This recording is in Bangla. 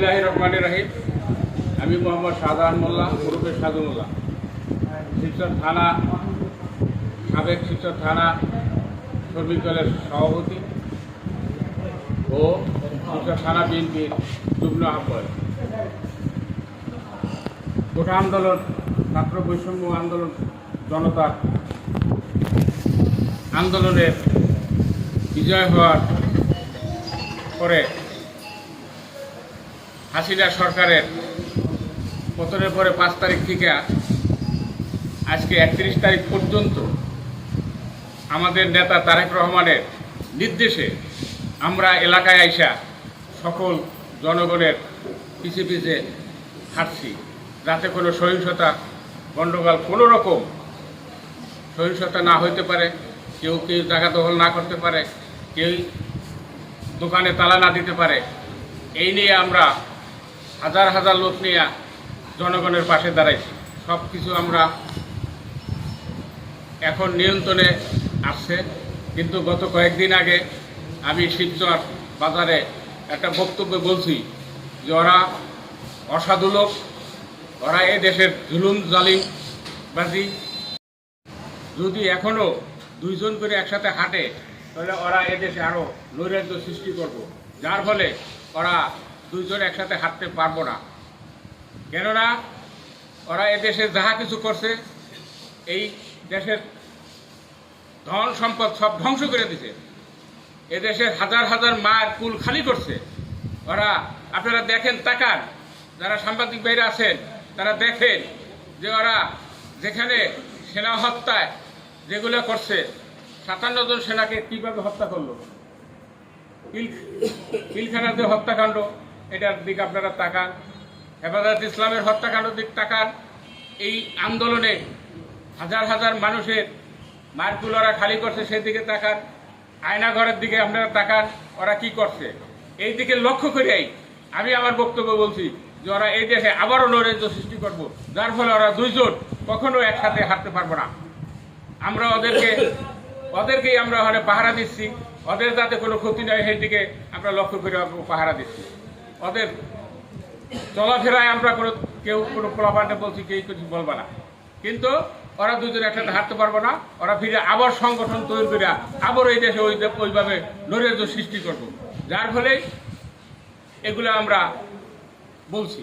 বিসমিল্লাহ রহমান রাহিম। আমি মোহাম্মদ শাহজাহান মোল্লা ওরফে সাজু মোল্লা। শিবচর থানা, সাবেক শিবচর থানা শ্রমিক দলের সভাপতি ও শিবচর থানা বিএনপির যুগ্ম আহ্বায়ক। গোটা আন্দোলন, ছাত্র বৈষম্য আন্দোলন, জনতার আন্দোলনের বিজয় হওয়ার পরে হাসিনা সরকারের পতনের পরে পাঁচ তারিখ থেকে আজকে একত্রিশ তারিখ পর্যন্ত আমাদের নেতা তারেক রহমানের নির্দেশে আমরা এলাকায় আইসা সকল জনগণের পিছে পিছে হাঁটছি। যাতে কোনো সহিংসতা, গণ্ডগোল কোনো রকম সহিংসতা না হইতে পারে, কেউ কেউ জায়গা দখল না করতে পারে, কেউ দোকানে তালা না দিতে পারে। এই নিয়ে আমরা হাজার হাজার লোক নিয়ে জনগণের পাশে দাঁড়াইছি। সব কিছু আমরা এখন নিয়ন্ত্রণে আসছে। কিন্তু গত কয়েকদিন আগে আমি শিবচর বাজারে একটা বক্তব্য বলছি যে ওরা অসাধু লোক, ওরা এ দেশের জুলুম, জালিমবাজি। যদি এখনও দুইজন করে একসাথে হাঁটে, তাহলে ওরা এদেশে আরও নৈরাজ্য সৃষ্টি করব। যার ফলে ওরা দুইজন একসাথে হাঁটতে পারব না। কেননা ওরা এদেশে যাহা কিছু করছে, এই দেশের ধন সম্পদ সব ধ্বংস করে দিছে। এদেশের হাজার হাজার মায়ের কুল খালি করছে। ওরা, আপনারা দেখেন তাকান, যারা সাংবাদিক বাইরে আছেন, তারা দেখেন যে ওরা যেখানে সেনা হত্যায় যেগুলো করছে, সাতান্ন জন সেনাকে কীভাবে হত্যা করল? পিল- পিলখানাতে হত্যাকাণ্ড এটার দিকে আপনারা তাকান। হেফাজত ইসলামের হত্যাকাণ্ড দিক তাকান। এই আন্দোলনে হাজার হাজার মানুষের মারকুল ওরা খালি করছে সেদিকে তাকান। আয়নাঘরের দিকে আপনারা তাকান, ওরা কি করছে? এই দিকে লক্ষ্য করেই আমি আমার বক্তব্য বলছি যে ওরা এই দেশে আবারও নৈরাজ্য সৃষ্টি করব, যার ফলে ওরা দুইজন কখনো একসাথে হাঁটতে পারব না। আমরা ওদেরকে ওদেরকেই আমরা ওখানে পাহারা দিচ্ছি। ওদের যাতে কোনো ক্ষতি নয় সেই দিকে আমরা লক্ষ্য করে পাহারা দিচ্ছি। ওদের চলাফেরায় আমরা কোনো, কেউ কোনো পোলাপান্ডে বলছি, কেউ কিছু বলব না। কিন্তু ওরা দুজন একসাথে হাঁটতে পারব না, ওরা ফিরে আবার সংগঠন তৈরি করে আবার ওই দেশে ওই ওইভাবে নৈরাজ্য সৃষ্টি করব। যার ফলে এগুলো আমরা বলছি।